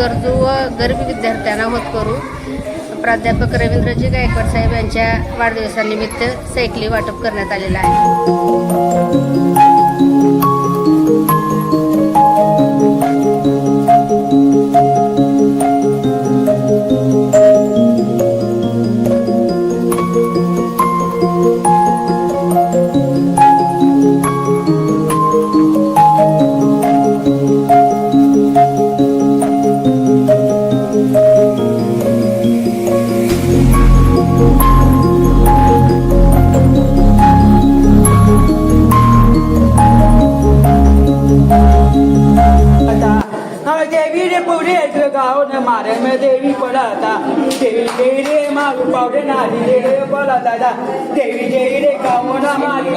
गरजू व गरीब विद्यार्थ्यांना होत करू. प्राध्यापक रवींद्रजी गायकवाड साहेब यांच्या वाढदिवसानिमित्त सायकली वाटप करण्यात आलेलं आहे. रे पळाता देवी देवी रे गाव न मारी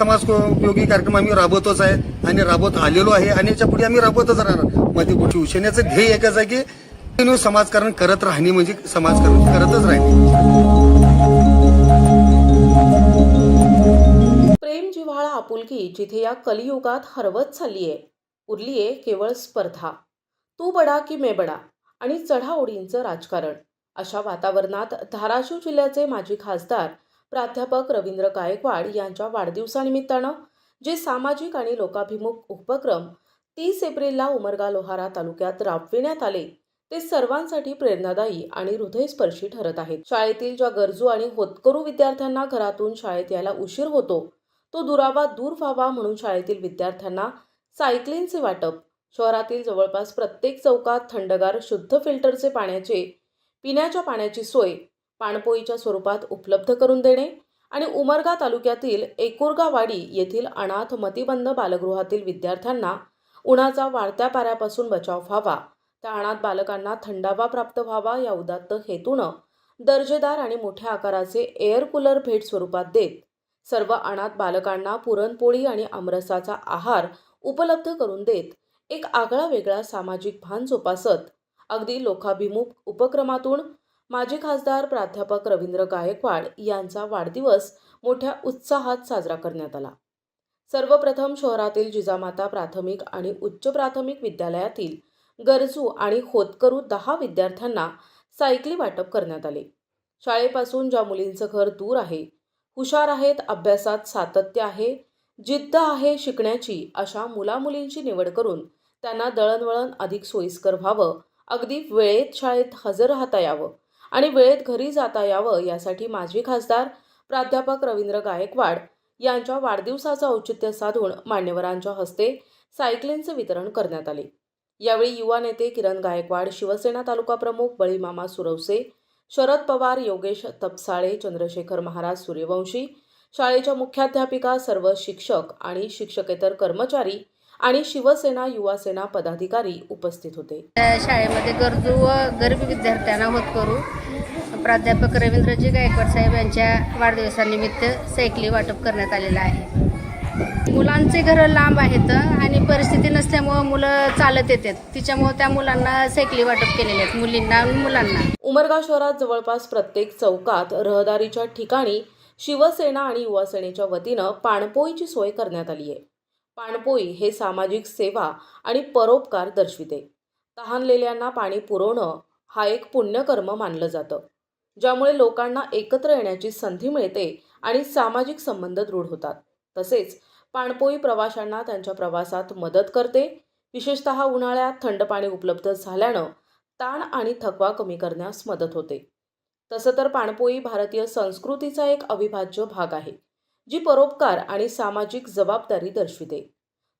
समाज उपयोगी कार्यक्रम आम्ही राबवतच आहे आणि राबवत आलेलो आहे आणि याच्यापुढे आम्ही राबवतच राहणार. मध्ये शिवसेनेचं ध्येय एकच आहे की कंटिन्यू समाजकारण करत राहणे म्हणजे समाजकारण करतच राहणे. प्रेम जिव्हाळा आपुलकी जिथे या कलियुगात हरवत चाललीये. उरलीये केवळ स्पर्धा. तू बडा की मे बडा आणि चढाओढींचं राजकारण. अशा वातावरणात धाराशिव जिल्ह्याचे माजी खासदार प्राध्यापक रवींद्र गायकवाड यांच्या वाढदिवसानिमित्तानं जे सामाजिक आणि लोकाभिमुख उपक्रम तीस एप्रिलला उमरगा लोहारा तालुक्यात राबविण्यात आले ते सर्वांसाठी प्रेरणादायी आणि हृदयस्पर्शी ठरत आहेत. शाळेतील ज्या गरजू आणि होतकरू विद्यार्थ्यांना घरातून शाळेत यायला उशीर होतो तो दुरावा दूर व्हावा म्हणून शाळेतील विद्यार्थ्यांना सायकलींचे वाटप शहरातील जवळपास प्रत्येक चौकात थंडगार शुद्ध फिल्टरचे पाण्याचे पिण्याच्या पाण्याची सोय पाणपोईच्या स्वरूपात उपलब्ध करून देणे आणि उमरगा तालुक्यातील एकुरगावाडी येथील अनाथ मतिबंद बालगृहातील विद्यार्थ्यांना उन्हाचा वाढत्या पाऱ्यापासून बचाव व्हावा. त्या अनाथ बालकांना थंडावा प्राप्त व्हावा या उदात्त हेतूनं दर्जेदार आणि मोठ्या आकाराचे एअर कूलर भेट स्वरूपात देत सर्व अनाथ बालकांना पुरणपोळी आणि आमरसाचा आहार उपलब्ध करून देत एक आगळा वेगळा सामाजिक भान जोपासत अगदी लोकाभिमुख उपक्रमातून माजी खासदार प्राध्यापक रवींद्र गायकवाड यांचा वाढदिवस मोठ्या उत्साहात साजरा करण्यात आला. सर्वप्रथम शहरातील जिजामाता प्राथमिक आणि उच्च प्राथमिक विद्यालयातील गरजू आणि होतकरू दहा विद्यार्थ्यांना सायकली वाटप करण्यात आले. शाळेपासून ज्या मुलींचं घर दूर आहे हुशार आहेत अभ्यासात सातत्य आहे जिद्द आहे शिकण्याची अशा मुलामुलींची निवड करून त्यांना दळणवळण अधिक सोयीस्कर व्हावं अगदी वेळेत शाळेत हजर राहता यावं आणि वेळेत घरी जाता यावं यासाठी माजी खासदार प्राध्यापक रवींद्र गायकवाड यांच्या वाढदिवसाचं औचित्य साधून मान्यवरांच्या हस्ते सायकलींचे वितरण करण्यात आले. यावेळी युवा नेते किरण गायकवाड शिवसेना तालुका प्रमुख बळीमामा सुरवसे शरद पवार योगेश तपसाळे चंद्रशेखर महाराज सूर्यवंशी शाळेच्या मुख्याध्यापिका सर्व शिक्षक आणि शिक्षकेतर कर्मचारी आणि शिवसेना युवा सेना पदाधिकारी उपस्थित होते. त्या शाळेमध्ये गरजू व गरीब विद्यार्थ्यांना होत करू. प्राध्यापक रवींद्रजी गायकवाड साहेब यांच्या वाढदिवसानिमित्त सायकली वाटप करण्यात आलेलं आहे. मुलांचे घरं लांब आहेत आणि परिस्थिती नसल्यामुळं मुलं चालत येतात. तिच्यामुळं त्या मुलांना सायकली वाटप केलेले आहेत मुलींना आणि मुलांना. उमरगा शहरात जवळपास प्रत्येक चौकात रहदारीच्या ठिकाणी शिवसेना आणि युवा सेनेच्या वतीनं पाणपोईची सोय करण्यात आली आहे. पाणपोई हे सामाजिक सेवा आणि परोपकार दर्शविते. तहानलेल्यांना पाणी पुरवणं हा एक पुण्यकर्म मानलं जातं ज्यामुळे लोकांना एकत्र येण्याची संधी मिळते आणि सामाजिक संबंध दृढ होतात. तसेच पाणपोई प्रवाशांना त्यांच्या प्रवासात मदत करते विशेषतः उन्हाळ्यात थंड पाणी उपलब्ध झाल्यानं ताण आणि थकवा कमी करण्यास मदत होते. तसं तर पाणपोई भारतीय संस्कृतीचा एक अविभाज्य भाग आहे. जी परोपकार आणि सामाजिक जबाबदारी दर्शविते.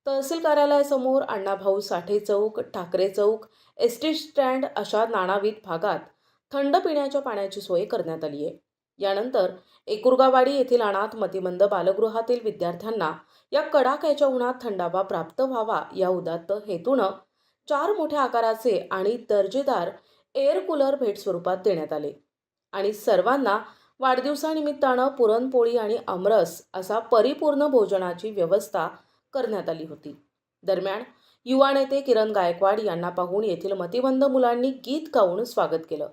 तहसील कार्यालयासमोर अण्णाभाऊ साठे चौक ठाकरे चौक एस टी स्टँड अशा नानाविध भागात थंड पिण्याच्या पाण्याची सोय करण्यात आली आहे यानंतर एकुरगावाडी येथील अनाथ मतिमंद बालगृहातील विद्यार्थ्यांना या कडाक्याच्या उन्हात थंडावा प्राप्त व्हावा या उदात्त हेतूनं चार मोठ्या आकाराचे आणि दर्जेदार एअर कूलर भेट स्वरूपात देण्यात आले. आणि सर्वांना वाढदिवसानिमित्तानं पुरणपोळी आणि आमरस असा परिपूर्ण भोजनाची व्यवस्था करण्यात आली होती. दरम्यान युवा नेते किरण गायकवाड यांना पाहून येथील मतिबंध मुलांनी गीत गाऊन स्वागत केलं.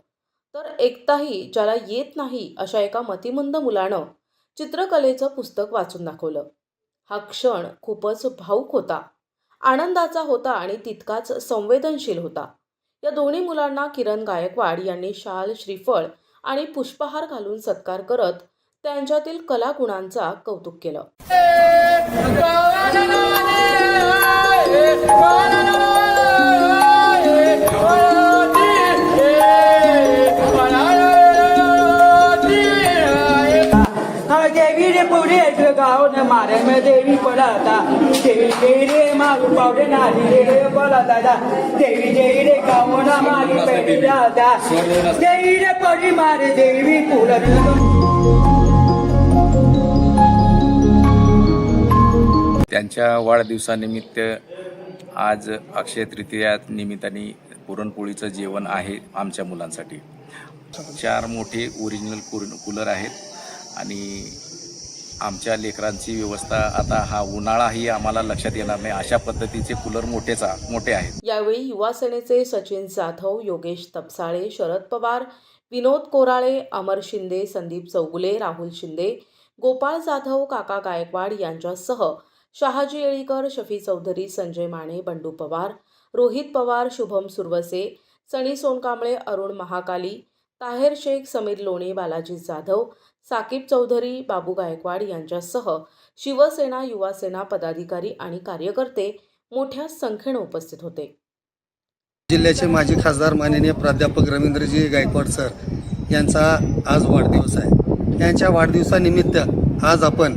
तर एकताही ज्याला येत नाही अशा एका मतिमंद मुलानं चित्रकलेचं पुस्तक वाचून दाखवलं. हा क्षण खूपच भाऊक होता. आनंदाचा होता आणि तितकाच संवेदनशील होता. या दोन्ही मुलांना किरण गायकवाड यांनी शाल श्रीफळ आणि पुष्पहार घालून सत्कार करत त्यांच्यातील कलागुणांचा कौतुक केलं. न मारे में देवी पळाता देवी जय रे मागू पावडे नारी रे पळाता देवी जय रे गाव न मारी पेटी जाता। देवी रे पडी मारे देवी पुढे त्यांच्या वाढदिवसानिमित्त आज अक्षय तृतीया निमित्ताने पुरणपोळीचं जेवण आहे आमच्या मुलांसाठी. चार मोठे ओरिजिनल कुर कूलर आहेत आणि आमच्या लेकरांची व्यवस्था आता हा उन्हाळाही आम्हाला लक्षात येणार नाही. अशा पद्धतीचे कूलर मोठेचा मोठे आहेत. यावेळी युवा सेनेचे सचिन जाधव योगेश तपसाळे शरद पवार विनोद कोराळे अमर शिंदे संदीप चौगुले राहुल शिंदे गोपाळ जाधव काका गायकवाड यांच्यासह शहाजी येळीकर शफी चौधरी संजय माने बंडू पवार रोहित पवार शुभम सुरवसे सनी सोनकांबळे अरुण महाकाली ताहेर शेख समीर लोणे बालाजी जाधव साकीब चौधरी बाबू गायकवाड यांच्यासह शिवसेना युवासेना पदाधिकारी आणि कार्यकर्ते मोठ्या संख्येनं उपस्थित होते. जिल्ह्याचे माजी खासदार माननीय प्राध्यापक रवींद्रजी गायकवाड सर यांचा आज वाढदिवस आहे. यांच्या वाढदिवसानिमित्त आज आपण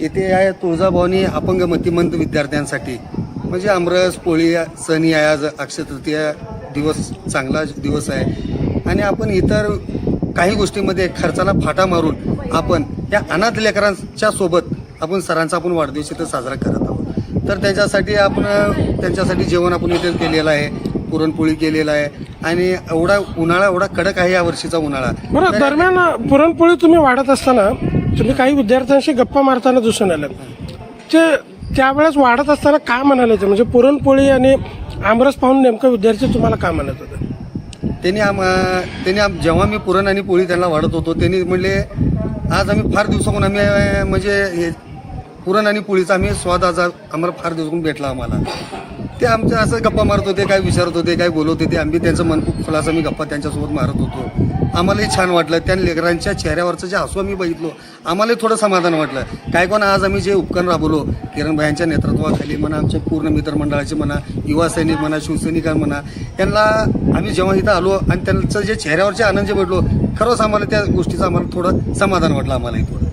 इथे आहे तुळजाभवानी अपंग मतिमंत विद्यार्थ्यांसाठी म्हणजे आमरस पोळी सणी आहे आज अक्षय तृतीया दिवस चांगला दिवस आहे. आणि आपण इतर काही गोष्टीमध्ये खर्चाला फाटा मारून आपण या अनाथ लेकरांच्या सोबत आपण सरांचा आपण वाढदिवस इथं साजरा करत आहोत. तर त्याच्यासाठी आपण त्यांच्यासाठी जेवण आपण इथे केलेलं आहे पुरणपोळी केलेलं आहे आणि एवढा उन्हाळा एवढा कडक आहे या वर्षीचा उन्हाळा. बरं दरम्यान पुरणपोळी तुम्ही वाढत असताना तुम्ही काही विद्यार्थ्यांशी गप्पा मारताना दिसून आलं ते त्यावेळेस वाढत असताना काय म्हणाले ते? म्हणजे पुरणपोळी आणि आमरस पाहून नेमकं विद्यार्थी तुम्हाला काय म्हणत होते? त्यांनी आम त्यांनी आम जेव्हा मी पुरण आणि पोळी त्यांना वाढत होतो त्यांनी म्हणले आज आम्ही फार दिवसाकडून आम्ही म्हणजे हे पुरण आणि पोळीचा आम्ही स्वाद आज आम्हाला फार दिवसाकडून भेटला आम्हाला. ते आमच्या असं गप्पा मारत होते काय विचारत होते काय बोलत होते. आम्ही त्यांचं मन खूप खुलासा मी गप्पा त्यांच्यासोबत मारत होतो. आम्हालाही छान वाटलं. त्या लेकरांच्या चेहऱ्यावरचं जे हसू आम्ही बघितलो आम्हालाही थोडं समाधान वाटलं. काय कोण आज आम्ही जे उपकरण राबवलो किरणबाईंच्या नेतृत्वाखाली म्हणा आमच्या पूर्ण मित्रमंडळाचे म्हणा युवा सैनिक म्हणा शिवसैनिक म्हणा यांना आम्ही जेव्हा इथं आलो आणि त्यांचं जे चेहऱ्यावरचे आनंद जे भेटलो खरंच आम्हाला त्या गोष्टीचं आम्हाला थोडं समाधान वाटलं आम्हालाही थोडं.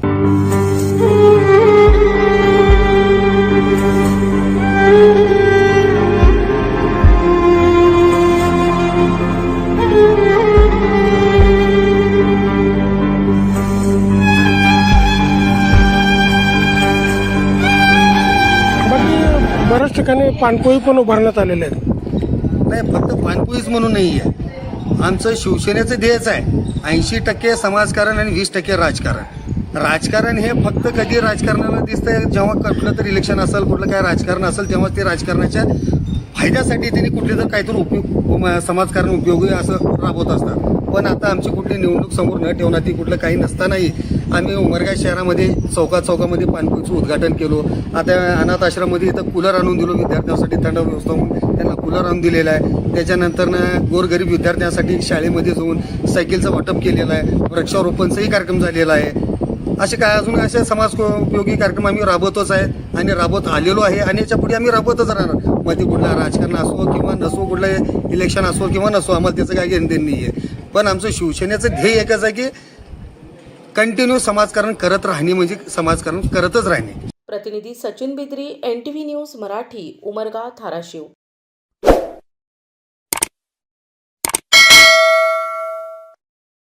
ठिकाणी पाणपोळी पण उभारण्यात आलेले आहेत. नाही फक्त पाणपोईच म्हणून नाही आहे आमचं शिवसेनेचं ध्येयच आहे. ऐंशी टक्के समाजकारण आणि वीस टक्के राजकारण. राजकारण हे फक्त कधी राजकारणाला दिसतंय जेव्हा कुठलं तर इलेक्शन असेल कुठलं काय राजकारण असेल तेव्हा ते राजकारणाच्या फायद्यासाठी त्यांनी कुठले तर काहीतरी उपयोग समाजकारण उपयोगी असं राबवत असतात. पण आता आमची कुठली निवडणूक समोर न ठेवणार ती कुठलं काही नसतानाही आम्ही उमरगा शहरामध्ये चौका चौकामध्ये पाणपुरीचं उद्घाटन केलो. आता अनाथ आश्रममध्ये इथं कूलर आणून दिलो विद्यार्थ्यांसाठी थंड व्यवस्था म्हणून. त्यांना कूलर आणून दिलेला आहे. त्याच्यानंतरनं गोरगरीब विद्यार्थ्यांसाठी शाळेमध्ये जाऊन सायकलचं वाटप केलेलं आहे. वृक्षारोपणचाही कार्यक्रम झालेला आहे. असे काय अजून असे समाज उपयोगी कार्यक्रम आम्ही राबवतच आहे आणि राबवत आलेलो आहे आणि याच्यापुढे आम्ही राबवतच राहणार. मग ते कुठलं राजकारण असो किंवा नसो कुठलं इलेक्शन असो किंवा नसो आम्हाला त्याचं काही घेणं देणं नाही आहे पण आमचं शिवसेनेचं ध्येय एकच आहे की कंटिन्यू समाजकारण करत राहणे म्हणजे समाजकारण करतच राहणे. प्रतिनिधी Sachin Bidri N T V news Marathi Umarga Dharashiv.